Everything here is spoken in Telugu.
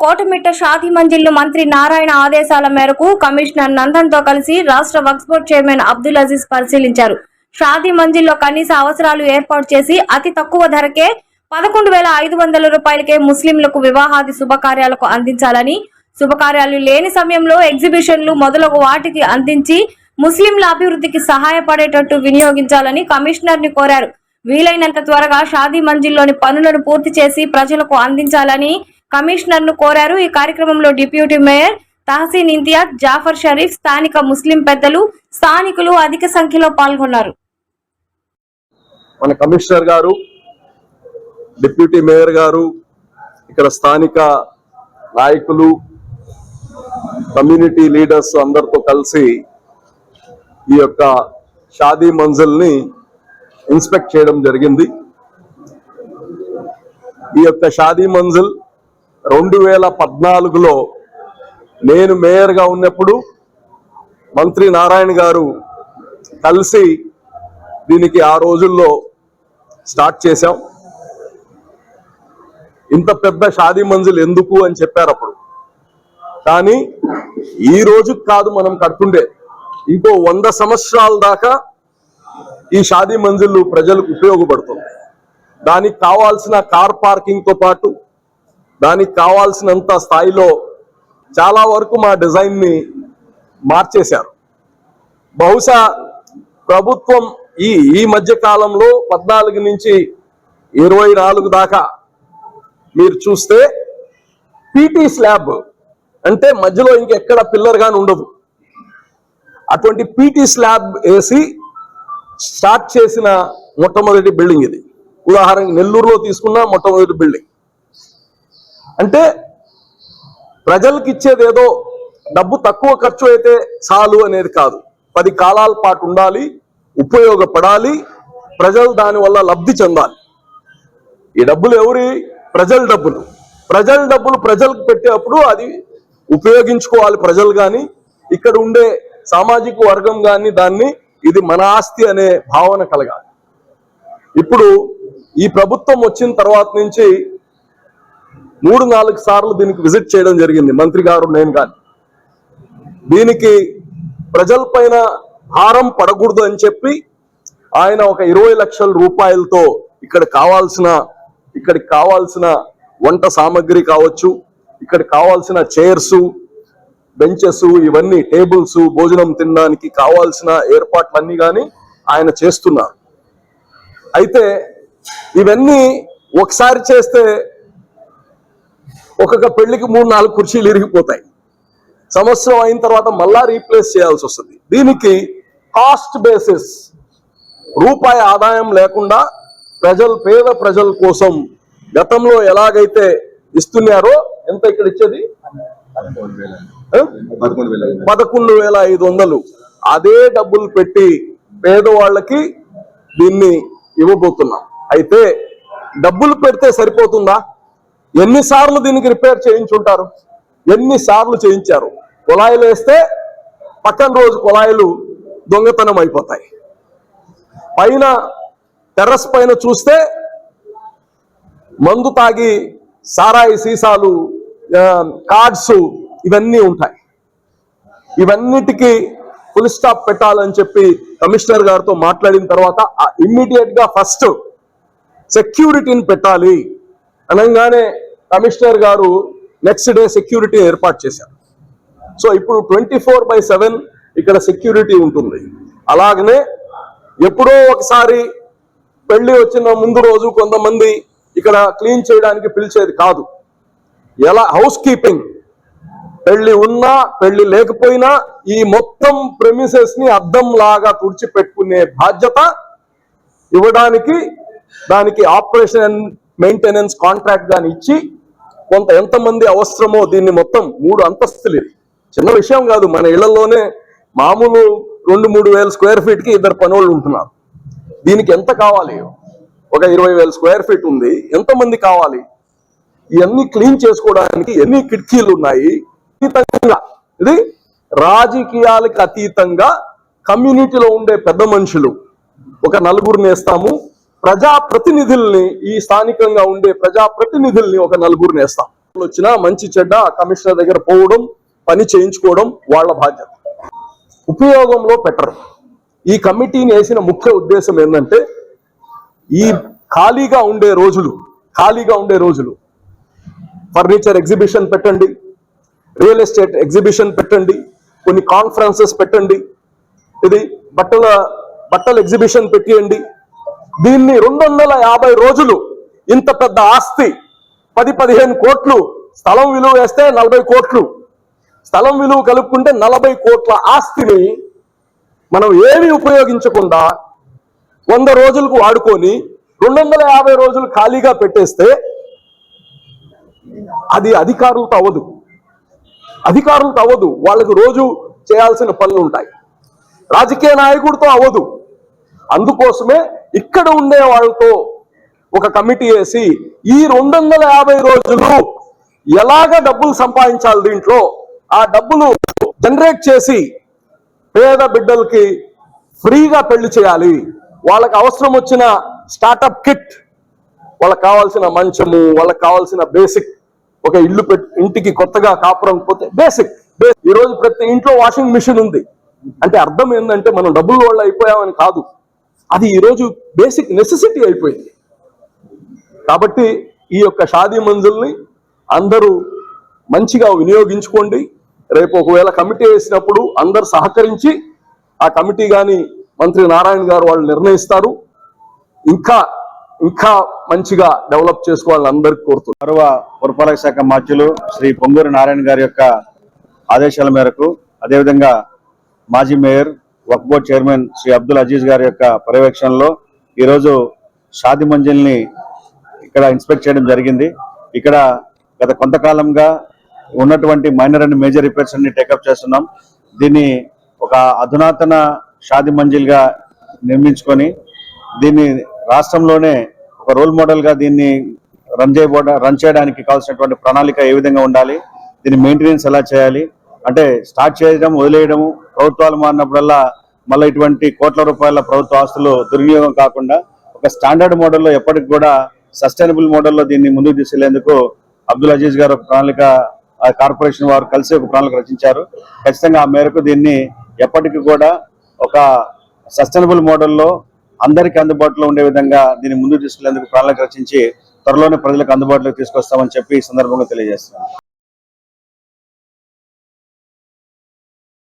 కోటమిట్ట షాదీ మంజిల్లు మంత్రి నారాయణ ఆదేశాల మేరకు కమిషనర్ నందన్తో కలిసి రాష్ట్ర వక్స్ బోర్డ్ చైర్మన్ అబ్దుల్ అజీజ్ పరిశీలించారు. షాదీ మంజిల్లో కనీస అవసరాలు ఏర్పాటు చేసి అతి తక్కువ ధరకే పదకొండు వేల ఐదు వందల రూపాయలకే ముస్లింలకు వివాహాది శుభకార్యాలకు అందించాలని శుభకార్యాలు లేని సమయంలో ఎగ్జిబిషన్లు మొదలగు వాటికి అందించి ముస్లింల అభివృద్ధికి సహాయపడేటట్టు వినియోగించాలని కమిషనర్ని కోరారు. వీలైనంత త్వరగా షాదీ మంజిల్లోని పనులను పూర్తి చేసి ప్రజలకు అందించాలని కమిషనర్ను కోరారు. ఈ కార్యక్రమంలో డిప్యూటీ మేయర్ తహసీన్ ఇంతియాజ్ జాఫర్ షరీఫ్ స్థానిక ముస్లిం పెద్దలు స్థానికులు అధిక సంఖ్యలో పాల్గొన్నారు. మన కమిషనర్ గారు డిప్యూటీ మేయర్ గారు ఇక్కడ స్థానిక నాయకులు కమ్యూనిటీ లీడర్స్ అందరితో కలిసి ఈ యొక్క షాదీ మంజిల్ని ఇన్స్పెక్ట్ చేయడం జరిగింది. ఈ యొక్క షాదీ మంజిల్ రెండు వేల పద్నాలుగులో నేను మేయర్గా ఉన్నప్పుడు మంత్రి నారాయణ గారు కలిసి దీనికి ఆ రోజుల్లో స్టార్ట్ చేశాం. ఇంత పెద్ద షాదీ మంజిల్ ఎందుకు అని చెప్పారు అప్పుడు. కానీ ఈ రోజు కాదు మనం కడుతుండే ఇంకో వంద సంవత్సరాల దాకా ఈ షాదీ మంజిల్ ప్రజలకు ఉపయోగపడుతుంది. దానికి కావాల్సిన కార్ పార్కింగ్తో పాటు దానికి కావాల్సినంత స్థాయిలో చాలా వరకు మా డిజైన్ని మార్చేశారు. బహుశా ప్రభుత్వం ఈ ఈ మధ్య కాలంలో పద్నాలుగు నుంచి ఇరవై నాలుగు దాకా మీరు చూస్తే పీటీ స్లాబ్ అంటే మధ్యలో ఇంకెక్కడ పిల్లర్ కానీ ఉండదు. అటువంటి పీటీ స్లాబ్ వేసి స్టార్ట్ చేసిన మొట్టమొదటి బిల్డింగ్ ఇది. ఉదాహరణకి నెల్లూరులో తీసుకున్న మొట్టమొదటి బిల్డింగ్. అంటే ప్రజలకు ఇచ్చేది ఏదో డబ్బు తక్కువ ఖర్చు అయితే చాలు అనేది కాదు. పది కాలాల పాటు ఉండాలి ఉపయోగపడాలి ప్రజలు దాని వల్ల లబ్ధి చెందాలి. ఈ డబ్బులు ఎవరి? ప్రజల డబ్బులు. ప్రజల డబ్బులు ప్రజలకు పెట్టేటప్పుడు అది ఉపయోగించుకోవాలి ప్రజలు కానీ ఇక్కడ ఉండే సామాజిక వర్గం కానీ దాన్ని ఇది మన ఆస్తి అనే భావన కలగాలి. ఇప్పుడు ఈ ప్రభుత్వం వచ్చిన తర్వాత నుంచి మూడు నాలుగు సార్లు దీనికి విజిట్ చేయడం జరిగింది. మంత్రి గారు నేను కానీ దీనికి ప్రజలపైన భారం పడకూడదు అని చెప్పి ఆయన ఒక ఇరవై లక్షల రూపాయలతో ఇక్కడ కావాల్సిన ఇక్కడికి కావాల్సిన వంట సామాగ్రి కావచ్చు ఇక్కడ కావాల్సిన చైర్స్ బెంచెస్ ఇవన్నీ టేబుల్స్ భోజనం తినడానికి కావాల్సిన ఏర్పాట్లన్నీ కానీ ఆయన చేస్తున్నారు. అయితే ఇవన్నీ ఒకసారి చేస్తే ఒక్కొక్క పెళ్ళికి మూడు నాలుగు కుర్చీలు ఇరిగిపోతాయి. సంవత్సరం అయిన తర్వాత మళ్ళా రీప్లేస్ చేయాల్సి వస్తుంది. దీనికి కాస్ట్ బేసిస్ రూపాయి ఆదాయం లేకుండా ప్రజలు పేద ప్రజల కోసం గతంలో ఎలాగైతే ఇస్తున్నారో ఎంత ఇక్కడ ఇచ్చేది? పదకొండు వేల ఐదు వందలు. అదే డబ్బులు పెట్టి పేదవాళ్ళకి దీన్ని ఇవ్వబోతున్నాం. అయితే డబ్బులు పెడితే సరిపోతుందా? ఎన్నిసార్లు దీనికి రిపేర్ చేయించుంటారు? ఎన్నిసార్లు చేయించారు? కుళాయిలు వేస్తే పక్కన రోజు కుళాయిలు దొంగతనం అయిపోతాయి. పైన టెర్రస్ పైన చూస్తే మందు తాగి సారాయి సీసాలు కార్డ్స్ ఇవన్నీ ఉంటాయి. ఇవన్నిటికీ ఫుల్ స్టాప్ పెట్టాలని చెప్పి కమిషనర్ గారితో మాట్లాడిన తర్వాత ఇమ్మీడియట్గా ఫస్ట్ సెక్యూరిటీని పెట్టాలి. అనగానే కమిషనర్ గారు నెక్స్ట్ డే సెక్యూరిటీ ఏర్పాటు చేశారు. సో ఇప్పుడు ట్వంటీ ఫోర్ బై సెవెన్ ఇక్కడ సెక్యూరిటీ ఉంటుంది. అలాగనే ఎప్పుడో ఒకసారి పెళ్ళి వచ్చిన ముందు రోజు కొంతమంది ఇక్కడ క్లీన్ చేయడానికి పిలిచేది కాదు. ఎలా? హౌస్ కీపింగ్ పెళ్ళి ఉన్నా పెళ్ళి లేకపోయినా ఈ మొత్తం ప్రెమిసెస్ని అద్దం లాగా తుడిచిపెట్టుకునే బాధ్యత ఇవ్వడానికి దానికి ఆపరేషన్ మెయింటెనెన్స్ కాంట్రాక్ట్ కానీ ఇచ్చి కొంత ఎంతమంది అవసరమో దీన్ని మొత్తం మూడు అంతస్తులు చిన్న విషయం కాదు మన ఇళ్ళలోనే మామూలు రెండు మూడు వేల స్క్వేర్ ఫీట్కి ఇద్దరు పనోళ్ళు ఉంటున్నారు. దీనికి ఎంత కావాలి? ఒక ఇరవై వేల స్క్వేర్ ఫీట్ ఉంది ఎంతమంది కావాలి? ఇవన్నీ క్లీన్ చేసుకోవడానికి ఎన్ని కిటికీలు ఉన్నాయి? అతీతంగా ఇది రాజకీయాలకు అతీతంగా కమ్యూనిటీలో ఉండే పెద్ద మనుషులు. ఒక నలుగురిని వేస్తాము ప్రజా ప్రతినిధుల్ని ఈ స్థానికంగా ఉండే ప్రజా ప్రతినిధుల్ని ఒక నలుగురు నేస్తాం. వచ్చినా మంచి చెడ్డ కమిషనర్ దగ్గర పోవడం పని చేయించుకోవడం వాళ్ళ బాధ్యత. ఉపయోగంలో పెట్టరు. ఈ కమిటీని వేసిన ముఖ్య ఉద్దేశం ఏంటంటే ఈ ఖాళీగా ఉండే రోజులు ఖాళీగా ఉండే రోజులు. ఫర్నిచర్ ఎగ్జిబిషన్ పెట్టండి రియల్ ఎస్టేట్ ఎగ్జిబిషన్ పెట్టండి కొన్ని కాన్ఫరెన్సెస్ పెట్టండి ఇది బట్టల బట్టల ఎగ్జిబిషన్ పెట్టియండి దీన్ని రెండు వందల యాభై రోజులు ఇంత పెద్ద ఆస్తి. పది పదిహేను కోట్లు స్థలం విలువ వేస్తే నలభై కోట్లు. స్థలం విలువ కలుపుకుంటే నలభై కోట్ల ఆస్తిని మనం ఏమి ఉపయోగించకుండా వంద రోజులకు వాడుకొని రెండు వందల యాభై రోజులు ఖాళీగా పెట్టేస్తే అది అధికారులతో అవ్వదు. అధికారులతో అవ్వదు. వాళ్ళకి రోజు చేయాల్సిన పనులు ఉంటాయి. రాజకీయ నాయకుడితో అవ్వదు. అందుకోసమే ఇక్కడ ఉండే వాళ్ళతో ఒక కమిటీ వేసి ఈ రెండు వందల యాభై రోజులు ఎలాగ డబ్బులు సంపాదించాలి దీంట్లో? ఆ డబ్బులు జనరేట్ చేసి పేద బిడ్డలకి ఫ్రీగా పెళ్ళి చేయాలి. వాళ్ళకి అవసరం వచ్చిన స్టార్టప్ కిట్ వాళ్ళకి కావాల్సిన మంచము వాళ్ళకి కావాల్సిన బేసిక్. ఒక ఇల్లు ఇంటికి కొత్తగా కాపురం పోతే బేసిక్ ఈ రోజు ప్రతి ఇంట్లో వాషింగ్ మిషన్ ఉంది. అంటే అర్థం ఏంటంటే మనం డబ్బులు వాళ్ళు అయిపోయామని కాదు. అది ఈరోజు బేసిక్ నెసెసిటీ అయిపోయింది. కాబట్టి ఈ యొక్క షాదీ మంజుల్ని అందరూ మంచిగా వినియోగించుకోండి. రేపు ఒకవేళ కమిటీ వేసినప్పుడు అందరు సహకరించి ఆ కమిటీ కానీ మంత్రి నారాయణ గారు వాళ్ళు నిర్ణయిస్తారు. ఇంకా ఇంకా మంచిగా డెవలప్ చేసుకోవాలని అందరికి కోరుతున్నాను గౌరవ పురపాలక శాఖ మాధ్యులు శ్రీ పొంగూరు నారాయణ గారి యొక్క ఆదేశాల మేరకు అదేవిధంగా మాజీ mayor Waqf board chairman Shri Abdul Aziz గారి యొక్క పర్యవేక్షణలో ఈరోజు షాది మంజిల్ని ఇక్కడ ఇన్స్పెక్ట్ చేయడం జరిగింది. ఇక్కడ గత కొంతకాలంగా ఉన్నటువంటి మైనర్ అండ్ మేజర్ రిపేర్స్ అన్ని టేకప్ చేస్తున్నాం. దీన్ని ఒక అధునాతన షాది మంజిల్గా నిర్మించుకొని దీన్ని రాష్ట్రంలోనే ఒక రోల్ మోడల్గా దీన్ని రన్ చేయబోడ రన్ చేయడానికి కావాల్సినటువంటి ప్రణాళిక ఏ విధంగా ఉండాలి దీని మెయింటెనెన్స్ ఎలా చేయాలి అంటే స్టార్ట్ చేయడం వదిలేయడము ప్రభుత్వాలు మారినప్పుడల్లా మళ్ళీ ఇటువంటి కోట్ల రూపాయల ప్రభుత్వ ఆస్తులు దుర్వినియోగం కాకుండా ఒక స్టాండర్డ్ మోడల్లో ఎప్పటికి కూడా సస్టైనబుల్ మోడల్లో దీన్ని ముందుకు తీసుకెళ్ళేందుకు అబ్దుల్ అజీజ్ గారు ఒక ప్రణాళిక కార్పొరేషన్ వారు కలిసి ఒక ప్రణాళిక రచించారు. ఖచ్చితంగా ఆ మేరకు దీన్ని ఎప్పటికీ కూడా ఒక సస్టైనబుల్ మోడల్లో అందరికీ అందుబాటులో ఉండే విధంగా దీన్ని ముందుకు తీసుకెళ్ళేందుకు ప్రణాళిక రచించి త్వరలోనే ప్రజలకు అందుబాటులోకి తీసుకొస్తామని చెప్పి ఈ సందర్భంగా తెలియజేస్తున్నాను.